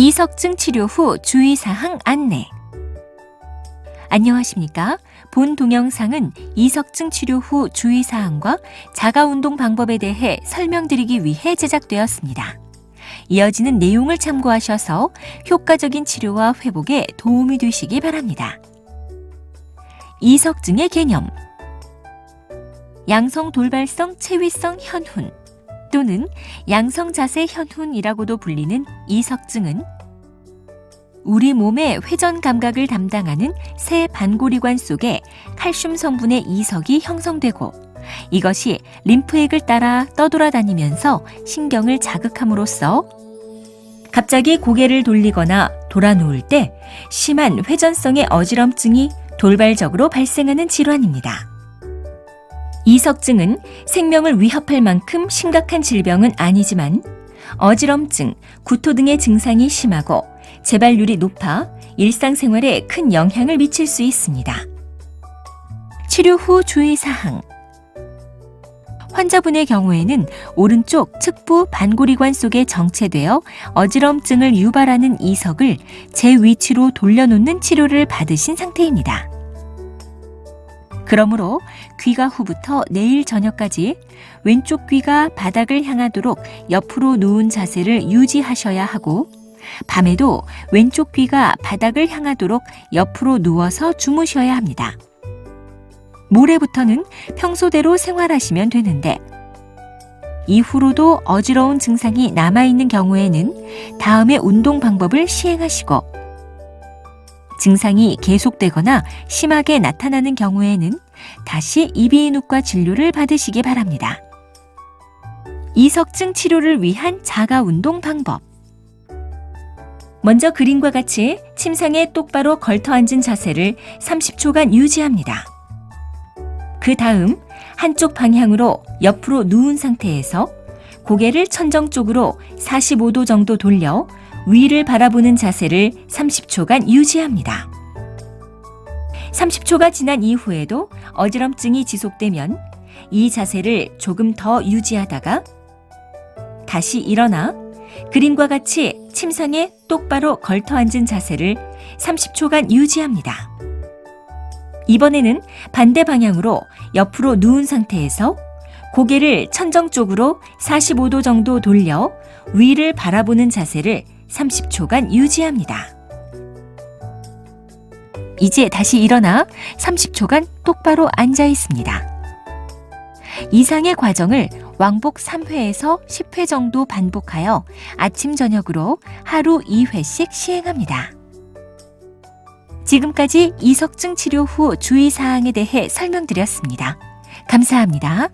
이석증 치료 후 주의사항 안내. 안녕하십니까? 본 동영상은 이석증 치료 후 주의사항과 자가운동 방법에 대해 설명드리기 위해 제작되었습니다. 이어지는 내용을 참고하셔서 효과적인 치료와 회복에 도움이 되시기 바랍니다. 이석증의 개념. 양성 돌발성 체위성 현훈 또는 양성 자세 현훈이라고도 불리는 이석증은 우리 몸의 회전 감각을 담당하는 새 반고리관 속에 칼슘 성분의 이석이 형성되고 이것이 림프액을 따라 떠돌아다니면서 신경을 자극함으로써 갑자기 고개를 돌리거나 돌아 누울 때 심한 회전성의 어지럼증이 돌발적으로 발생하는 질환입니다. 이석증은 생명을 위협할 만큼 심각한 질병은 아니지만 어지럼증, 구토 등의 증상이 심하고 재발률이 높아 일상생활에 큰 영향을 미칠 수 있습니다. 치료 후 주의사항 환자분의 경우에는 오른쪽 측부 반고리관 속에 정체되어 어지럼증을 유발하는 이석을 제 위치로 돌려놓는 치료를 받으신 상태입니다. 그러므로 귀가 후부터 내일 저녁까지 왼쪽 귀가 바닥을 향하도록 옆으로 누운 자세를 유지하셔야 하고 밤에도 왼쪽 귀가 바닥을 향하도록 옆으로 누워서 주무셔야 합니다. 모레부터는 평소대로 생활하시면 되는데 이후로도 어지러운 증상이 남아있는 경우에는 다음의 운동 방법을 시행하시고 증상이 계속되거나 심하게 나타나는 경우에는 다시 이비인후과 진료를 받으시기 바랍니다. 이석증 치료를 위한 자가 운동 방법. 먼저 그림과 같이 침상에 똑바로 걸터 앉은 자세를 30초간 유지합니다. 그 다음 한쪽 방향으로 옆으로 누운 상태에서 고개를 천정 쪽으로 45도 정도 돌려 위를 바라보는 자세를 30초간 유지합니다. 30초가 지난 이후에도 어지럼증이 지속되면 이 자세를 조금 더 유지하다가 다시 일어나 그림과 같이 침상에 똑바로 걸터 앉은 자세를 30초간 유지합니다. 이번에는 반대 방향으로 옆으로 누운 상태에서 고개를 천정 쪽으로 45도 정도 돌려 위를 바라보는 자세를 30초간 유지합니다. 이제 다시 일어나 30초간 똑바로 앉아 있습니다. 이상의 과정을 왕복 3회에서 10회 정도 반복하여 아침, 저녁으로 하루 2회씩 시행합니다. 지금까지 이석증 치료 후 주의사항에 대해 설명드렸습니다. 감사합니다.